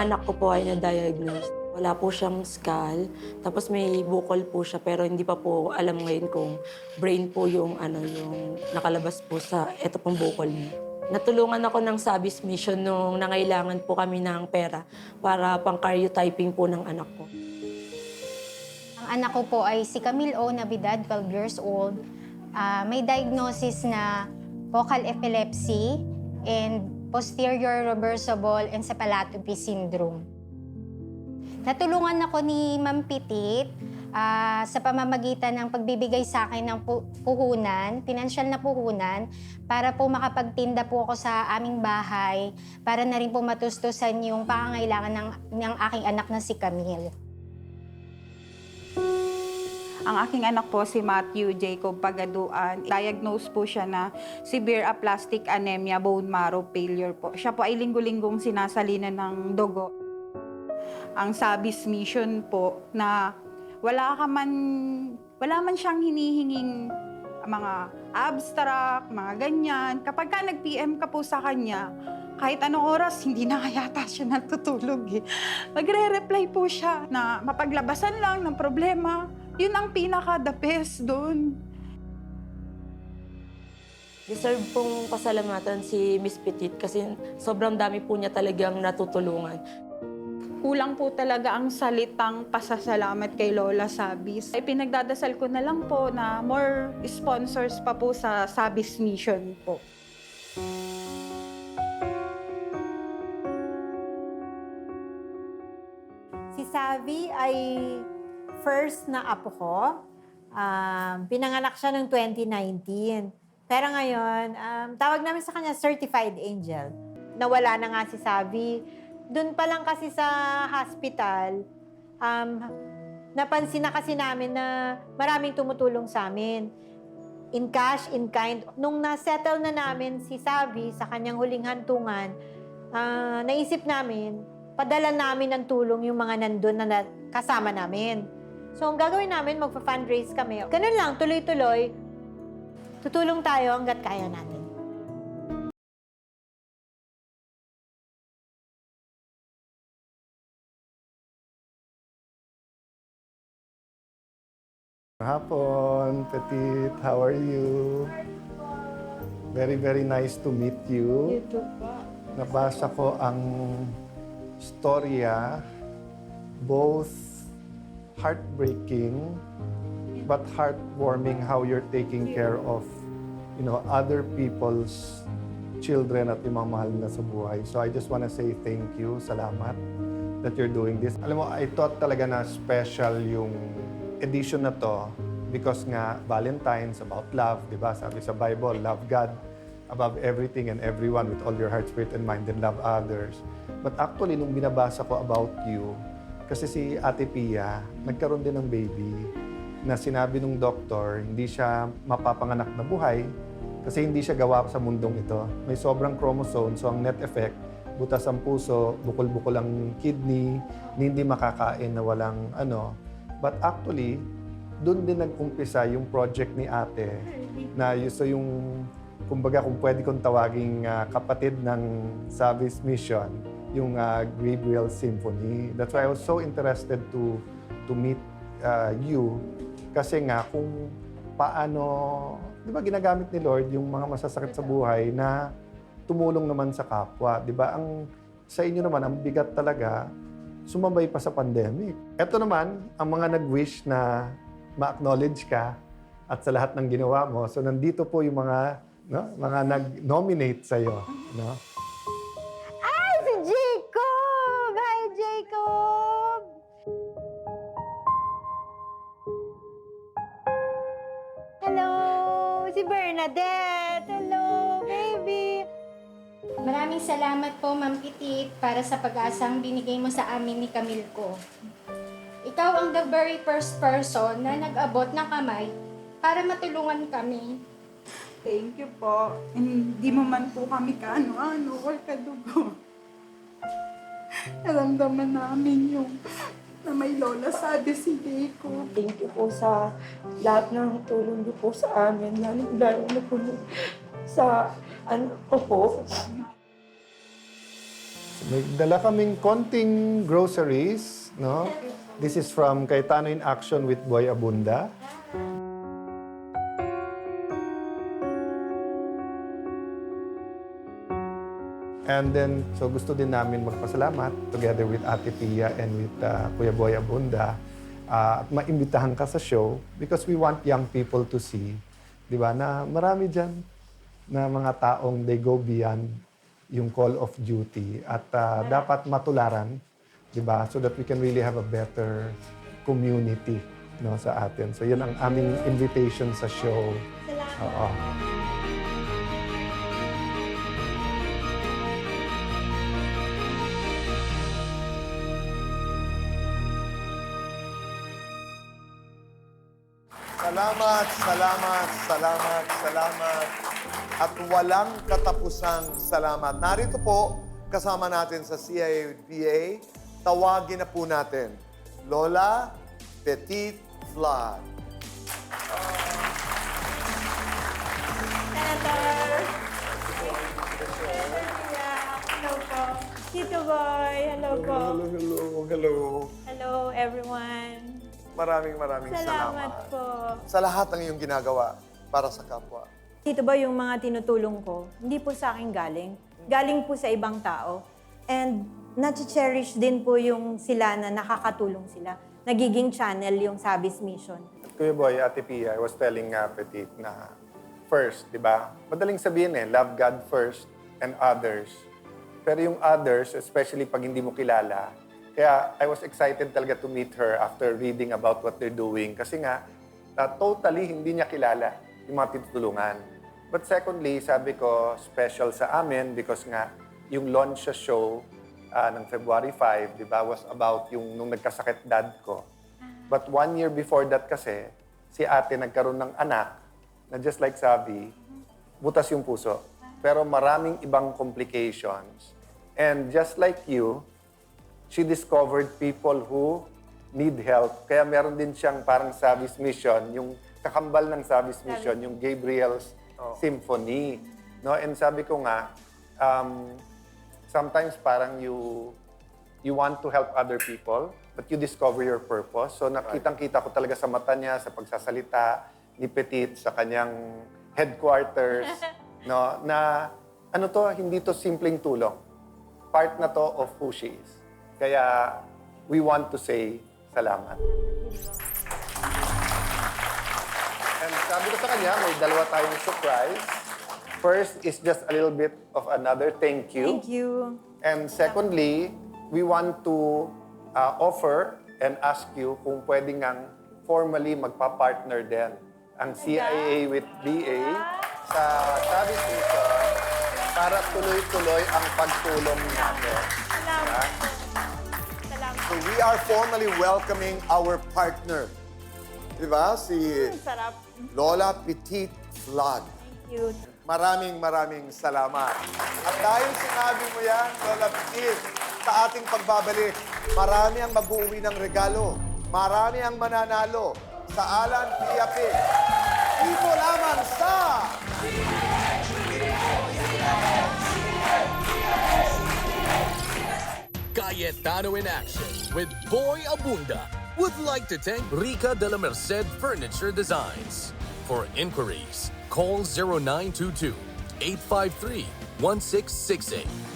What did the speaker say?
anak ko po ay na-diagnose. Wala po siyang skull, tapos may bukol po siya pero hindi pa po alam ngayon kung brain po yung ano yung nakalabas po sa eto pong bukol niya. Natulungan ako ng Sabis Mission nung nangailangan po kami ng pera para pang karyotyping po ng anak ko. Ang anak ko po ay si Camille O. Navidad, 12 years old. Ah, may diagnosis na focal epilepsy and posterior reversible encephalopathy syndrome. Natulungan ako ni Ma'am Pitit ah, sa pamamagitan ng pagbibigay sa akin ng pu- puhunan, pinansyal na puhunan, para po makapagtinda po ako sa aming bahay, para na rin po matustusan yung pangangailangan ng, ng aking anak na si Camille. Ang aking anak po si Matthew Jacob Pagaduan. Diagnosed po siya na severe aplastic anemia, bone marrow failure po. Siya po ay linggo-linggong sinasalinan ng dugo. Ang Sabis mission po na wala ka man, wala man siyang hinihinging mga abstract, mga ganyan. Kapag ka nag-PM ka po sa kanya, kahit anong oras, hindi na yata siya natutulog eh. Magre-reply po siya na mapaglabasan lang ng problema. Yun ang pinaka-the best doon. Deserve pong pasalamatan si Miss Petit kasi sobrang dami po niya talagang natutulungan. Kulang po talaga ang salitang pasasalamat kay Lola Sabis. Ay pinagdadasal ko na lang po na more sponsors pa po sa Sabis Mission po. Si Savi ay first na apo ko. Um, pinanganak siya noong 2019. Pero ngayon, um, tawag namin sa kanya certified angel. Nawala na nga si Savi. Doon pa lang kasi sa hospital, um, napansin na kasi namin na maraming tumutulong sa amin. In cash, in kind. Nung na-settle na namin si Savi sa kanyang huling hantungan, ah, naisip namin, padala namin ng tulong yung mga nandun na na- kasama namin. So, ang gagawin namin, magpa-fundraise kami. Ganun lang, tuloy-tuloy. Tutulong tayo hanggat kaya natin. Hapon, Petit. How are you? Very, very nice to meet you. Nabasa ko ang storya, both heartbreaking but heartwarming how you're taking care of you know other people's children at yung mga mahal na sa buhay. So I just want to say thank you, salamat that you're doing this. Alam mo, I thought talaga na special yung edition na to because nga Valentine's about love, di ba? Sabi sa Bible, love God above everything and everyone with all your heart, spirit, and mind and love others. But actually, nung binabasa ko about you, kasi si Ate Pia, nagkaroon din ng baby na sinabi nung doktor, hindi siya mapapanganak na buhay kasi hindi siya gawa sa mundong ito. May sobrang chromosome, so ang net effect, butas ang puso, bukol-bukol ang kidney, hindi makakain na walang ano. But actually, doon din nag-umpisa yung project ni ate na so yung kumbaga kung pwede kong tawaging ah, kapatid ng Service Mission, yung ah, Gabriel Symphony. That's why I was so interested to to meet ah, you kasi nga kung paano, di ba ginagamit ni Lord yung mga masasakit sa buhay na tumulong naman sa kapwa. Di ba? Ang sa inyo naman, ang bigat talaga, sumabay pa sa pandemic. Ito naman, ang mga nag-wish na ma-acknowledge ka at sa lahat ng ginawa mo. So nandito po yung mga no, mga nag-nominate sa iyo, no? Bernadette! Hello, baby! Maraming salamat po, Ma'am Pitit, para sa pag-asang binigay mo sa amin ni Camille ko. Ikaw ang the very first person na nag-abot ng kamay para matulungan kami. Thank you po. Hindi mo man po kami kaano-ano or kadugo. Naramdaman namin yung na may lola sabi si Jacob. Thank you po sa lahat ng tulong niyo po sa amin, lalo, lalo na po sa ano ko po. May dala kaming konting groceries, no? This is from Cayetano in Action with Boy Abunda. And then, so gusto din namin magpasalamat together with Ate Pia and with uh, Kuya Boy Abunda uh, at maimbitahan ka sa show because we want young people to see, di ba, na marami dyan na mga taong they go beyond yung call of duty at uh, dapat matularan, di ba, so that we can really have a better community no, sa atin. So yun ang aming invitation sa show. Oo. Salamat, salamat, salamat, salamat. At walang katapusang salamat. Narito po, kasama natin sa CIBA, tawagin na po natin, Lola Petit Flood. Senator. Hello po. Tito Boy, hello po. Hello, hello, hello. Hello everyone. Maraming maraming salamat. Salamat po. Sa lahat ng iyong ginagawa para sa kapwa. Tito ba yung mga tinutulong ko, hindi po sa akin galing. Galing po sa ibang tao. And nati-cherish din po yung sila na nakakatulong sila. Nagiging channel yung Sabis Mission. Kuya Boy, Ate Pia, I was telling uh, Petit na first, di ba? Madaling sabihin eh, love God first and others. Pero yung others, especially pag hindi mo kilala, kaya I was excited talaga to meet her after reading about what they're doing. Kasi nga, uh, totally hindi niya kilala yung mga tinutulungan. But secondly, sabi ko, special sa amin because nga, yung launch sa show uh, ng February 5, di ba, was about yung nung nagkasakit dad ko. But one year before that kasi, si ate nagkaroon ng anak na just like Sabi, butas yung puso. Pero maraming ibang complications. And just like you, she discovered people who need help. Kaya meron din siyang parang Sabi's Mission, yung kakambal ng Sabi's Mission, yung Gabriel's Symphony. No? And sabi ko nga, um, sometimes parang you you want to help other people, but you discover your purpose. So nakitang-kita ko talaga sa mata niya, sa pagsasalita ni Petit, sa kanyang headquarters, no, na ano to, hindi to simpleng tulong. Part na to of who she is. Kaya we want to say salamat. And sabi ko sa kanya, may dalawa tayong surprise. First is just a little bit of another thank you. Thank you. And secondly, we want to uh, offer and ask you kung pwede ngang formally magpa-partner din ang CIA with BA sa Service Mission para tuloy-tuloy ang pagtulong natin. Salamat. So we are formally welcoming our partner. Di ba? Si Sarap. Lola Petit. Thank you. Maraming maraming salamat. At dahil sinabi mo yan, Lola Petit, sa ating pagbabalik, marami ang mag-uwi ng regalo. Marami ang mananalo sa Alan Pia Pig. Dito lamang sa... Cayetano in action with Boy Abunda would like to thank Rica de la Merced Furniture Designs. For inquiries, call 0922 853 1668